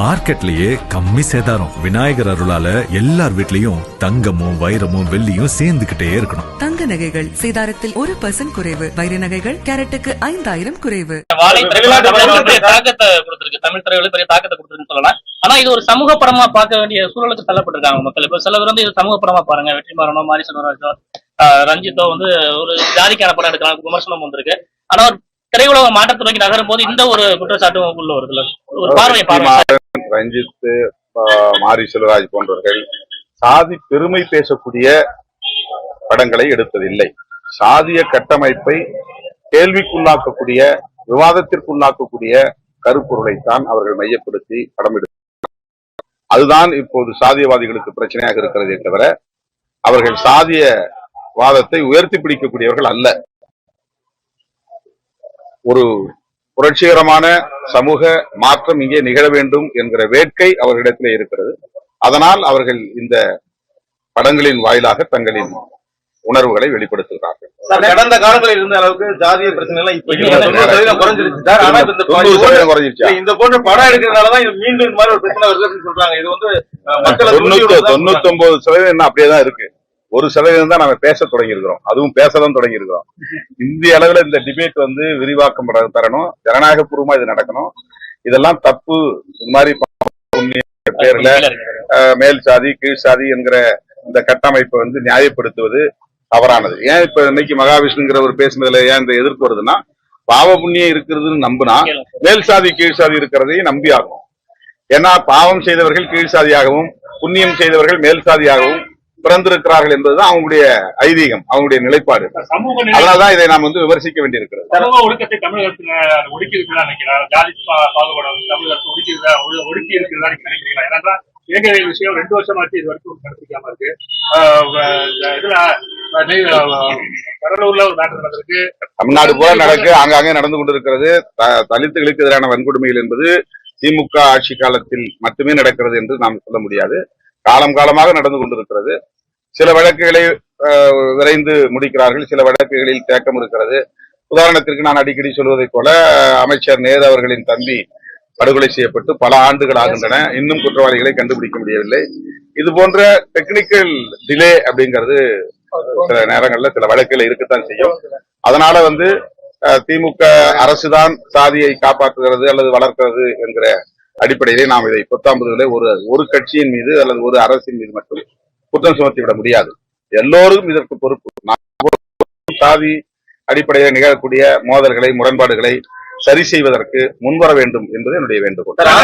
மார்க்கெட்லயே கம்மி சேதாரம். விநாயகர் அருளால எல்லார் வீட்லயும் தங்கமும் வைரமும் வெள்ளியும் சேர்ந்துகிட்டே இருக்கணும். தங்க நகைகள் சேதாரத்தில் ஒரு பர்சன்ட் குறைவு. வைர நகைகள் கேரட்டுக்கு ஐந்தாயிரம் குறைவு. தாக்கத்தை கொடுத்திருக்கு. தமிழ் திரையுலகில் பெரிய தாக்கத்தை கொடுத்திருக்குன்னு சொல்லலாம். ஆனா இது ஒரு சமூக படமா பார்க்க வேண்டிய சூழலுக்கு தள்ளப்பட்டிருக்காங்க மக்கள். இப்ப சில பேர் வந்து இது சமூக படமா பாருங்க. வெற்றிமாறனோ மாரி செல்வராஜோ ரஞ்சித்தோ வந்து ஒரு ஜாதிக்கான படம் எடுக்கலாம். விமர்சனம் வந்திருக்கு. ஆனா ஒரு திரையுலக மாற்றத்தை நோக்கி நகரும் போது இந்த ஒரு குற்றச்சாட்டும் உள்ள வருதுல ஒரு பார்வை பார்வை. ரஞ்சித் மாரி செல்வராஜ் போன்றவர்கள் சாதி பெருமை பேசக்கூடிய படங்களை எடுத்ததில்லை. சாதிய கட்டமைப்பை கேள்விக்குள்ளாக்கக்கூடிய விவாதத்திற்குள்ளாக்கக்கூடிய கருப்பொருளைத்தான் அவர்கள் மையப்படுத்தி படம் எடுத்தார் அதுதான் இப்போது சாதியவாதிகளுக்கு பிரச்சனையாக இருக்கிறதே தவிர அவர்கள் சாதிய வாதத்தை உயர்த்தி பிடிக்கக்கூடியவர்கள் அல்ல. ஒரு புரட்சிகரமான சமூக மாற்றம் இங்கே நிகழ வேண்டும் என்கிற வேட்கை அவர்களிடத்திலே இருக்கிறது. அதனால் அவர்கள் இந்த படங்களின் வாயிலாக தங்களின் உணர்வுகளை வெளிப்படுத்துகிறார்கள். கடந்த காலங்களில் இருந்த அளவுக்கு ஜாதிய பிரச்சனை குறைஞ்சிருச்சு இந்த போன்ற படம் எடுக்கிறதுனாலதான் மீண்டும் இந்த மாதிரி ஒரு பிரச்சனை வருதுன்னு சொல்றாங்க. இது வந்து மக்களை தொண்ணூத்தி ஒன்பது சதவீதம் அப்படியே தான் இருக்கு. ஒரு சதவீதம் தான் நம்ம பேச தொடங்கியிருக்கிறோம். அதுவும் பேசதான் தொடங்கியிருக்கிறோம். இந்திய அளவுல இந்த டிபேட் வந்து விரிவாக்கம் தரணும். ஜனநாயக பூர்வமா இது நடக்கணும். இதெல்லாம் தப்பு. இந்த மாதிரி புண்ணிய பேர்ல மேல் சாதி கீழ் சாதி என்கிற இந்த கட்டமைப்பை வந்து நியாயப்படுத்துவது தவறானது. ஏன் இப்ப இன்னைக்கு மகாவிஷ்ணுங்கிறவர் பேசுனதுல ஏன் இந்த எதிர்ப்பு வருதுன்னா பாவ புண்ணியம் இருக்கிறதுன்னு நம்புனா மேல் சாதி கீழ் சாதி இருக்கிறதையும் நம்பி ஆகும் ஏன்னா பாவம் செய்தவர்கள் கீழ் சாதியாகவும் புண்ணியம் செய்தவர்கள் மேல் சாதியாகவும் பிறந்திருக்கிறார்கள் என்பதுதான் அவங்களுடைய ஐதீகம் அவங்களுடைய நிலைப்பாடு. அதனாலதான் இதை நாம் வந்து விமர்சிக்க வேண்டியிருக்கிறது. சமூக ஒடுக்கி நினைக்கிறீங்களா ஏன்னா விஷயம் ரெண்டு வருஷமாச்சு இது வரைக்கும் நடத்திக்காம இருக்கு. இதுல கடலூர்ல ஒரு மேட்டர் நடந்திருக்கு. தமிழ்நாடு போல நடக்கு ஆங்காங்கே நடந்து கொண்டிருக்கிறது. தலித்துகளுக்கு எதிரான வன்கொடுமைகள் என்பது திமுக ஆட்சி காலத்தில் மட்டுமே நடக்கிறது என்று நாம் சொல்ல முடியாது. காலம் காலமாக நடந்து கொண்டிருக்கிறது. சில வழக்குகளை விரைந்து முடிக்கிறார்கள். சில வழக்குகளில் தேக்கம் இருக்கிறது. உதாரணத்திற்கு நான் அடிக்கடி சொல்வதைப் போல அமைச்சர் நேரு அவர்களின் தம்பி படுகொலை செய்யப்பட்டு பல ஆண்டுகள் ஆகின்றன. இன்னும் குற்றவாளிகளை கண்டுபிடிக்க முடியவில்லை. இது போன்ற டெக்னிக்கல் டிலே அப்படிங்கிறது சில நேரங்கள்ல சில வழக்குல இருக்கத்தான் செய்யும். அதனால வந்து திமுக அரசுதான் சாதியை காப்பாற்றுகிறது அல்லது வளர்க்கிறது என்கிற அடிப்படையிலே நாம் இதை பத்தாம்பதுல ஒரு ஒரு கட்சியின் மீது அல்லது ஒரு அரசின் மீது மட்டும் குற்றம் சுமத்தி விட முடியாது. எல்லோரும் இதற்கு பொறுப்பு. நாம் சாதி அடிப்படையில் நிகழக்கூடிய மோதல்களை முரண்பாடுகளை சரி செய்வதற்கு முன்வர வேண்டும் என்பது என்னுடைய வேண்டுகோள்.